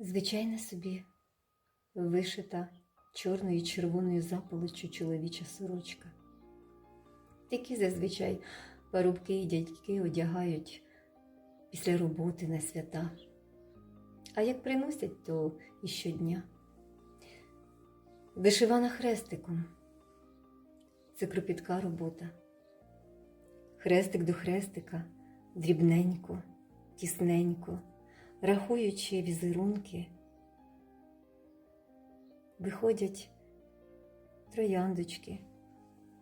Звичайна собі вишита чорною і червоною запаличчю чоловіча сорочка. Які зазвичай парубки і дядьки одягають після роботи на свята. А як приносять, то і щодня. Вишивана хрестиком. Це кропітка робота. Хрестик до хрестика, дрібненько, тісненько, рахуючи візерунки, виходять трояндочки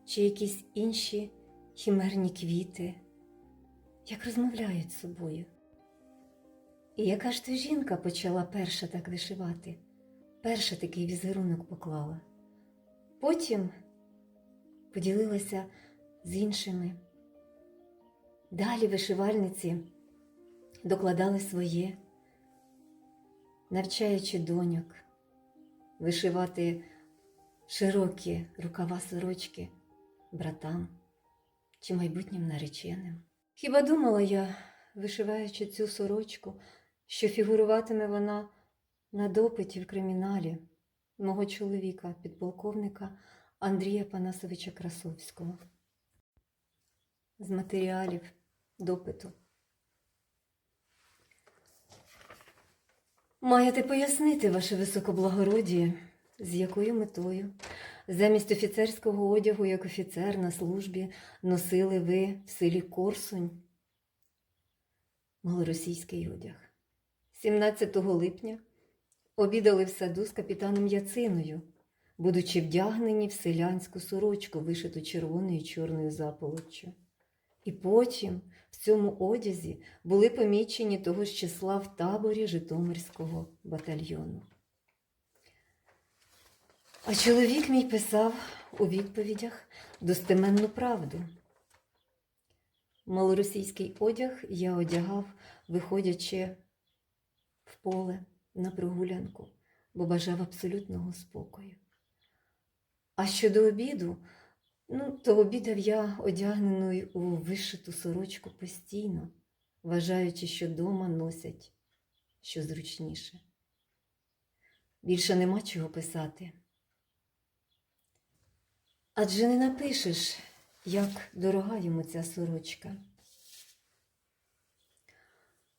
чи якісь інші хімерні квіти, як розмовляють з собою. І яка ж то жінка почала перша так вишивати, перша такий візерунок поклала. Потім поділилася з іншими. Далі вишивальниці докладали своє, навчаючи доньок вишивати широкі рукава сорочки братам чи майбутнім нареченим. Хіба думала я, вишиваючи цю сорочку, що фігуруватиме вона на допиті в криміналі мого чоловіка, підполковника Андрія Панасовича Красовського. З матеріалів допиту. Маєте пояснити, ваше високоблагородіє, з якою метою замість офіцерського одягу, як офіцер на службі, носили ви в селі Корсунь малоросійський одяг. 17 липня обідали в саду з капітаном Яциною, будучи вдягнені в селянську сорочку, вишиту червоною і чорною заполоччю. І потім в цьому одязі були помічені того ж числа в таборі Житомирського батальйону. А чоловік мій писав у відповідях достеменну правду. Малоросійський одяг я одягав, виходячи в поле на прогулянку, бо бажав абсолютного спокою. А щодо обіду, ну, то обідав я одягненою у вишиту сорочку постійно, вважаючи, що дома носять що зручніше. Більше нема чого писати. Адже не напишеш, як дорога йому ця сорочка.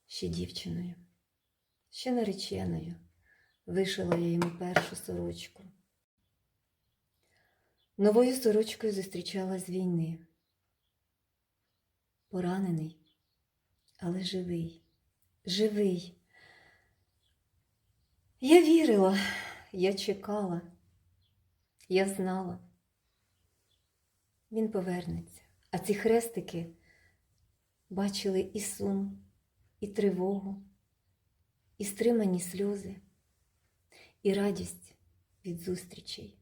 Ще дівчиною, ще нареченою вишила я йому першу сорочку. Новою сорочкою зустрічала з війни. Поранений, але живий, живий. Я вірила, я чекала, я знала. Він повернеться. А ці хрестики бачили і сум, і тривогу, і стримані сльози, і радість від зустрічей.